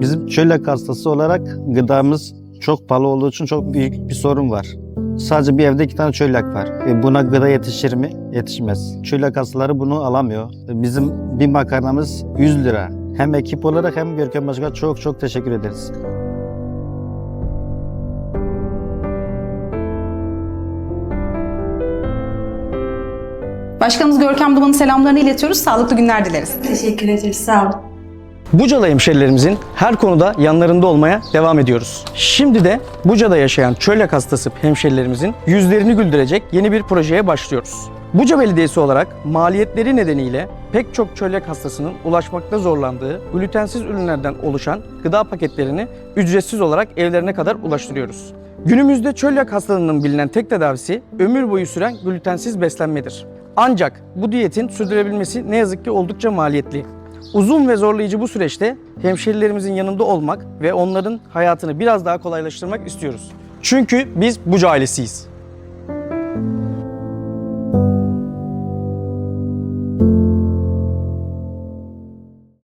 Bizim çölyak hastası olarak gıdamız çok pahalı olduğu için çok büyük bir sorun var. Sadece bir evde iki tane çölyak var. E buna gıda yetişir mi? Yetişmez. Çölyak hastaları bunu alamıyor. E Bizim bir makarnamız 100 lira. Hem ekip olarak hem Görkem Başkan'a çok çok teşekkür ederiz. Başkanımız Görkem Duman'ın selamlarını iletiyoruz. Sağlıklı günler dileriz. Teşekkür ederiz. Sağ olun. Buca'da hemşerilerimizin her konuda yanlarında olmaya devam ediyoruz. Şimdi de Buca'da yaşayan çölyak hastası hemşerilerimizin yüzlerini güldürecek yeni bir projeye başlıyoruz. Buca Belediyesi olarak maliyetleri nedeniyle pek çok çölyak hastasının ulaşmakta zorlandığı glutensiz ürünlerden oluşan gıda paketlerini ücretsiz olarak evlerine kadar ulaştırıyoruz. Günümüzde çölyak hastalığının bilinen tek tedavisi ömür boyu süren glutensiz beslenmedir. Ancak bu diyetin sürdürebilmesi ne yazık ki oldukça maliyetli. Uzun ve zorlayıcı bu süreçte hemşerilerimizin yanında olmak ve onların hayatını biraz daha kolaylaştırmak istiyoruz. Çünkü biz Buca ailesiyiz.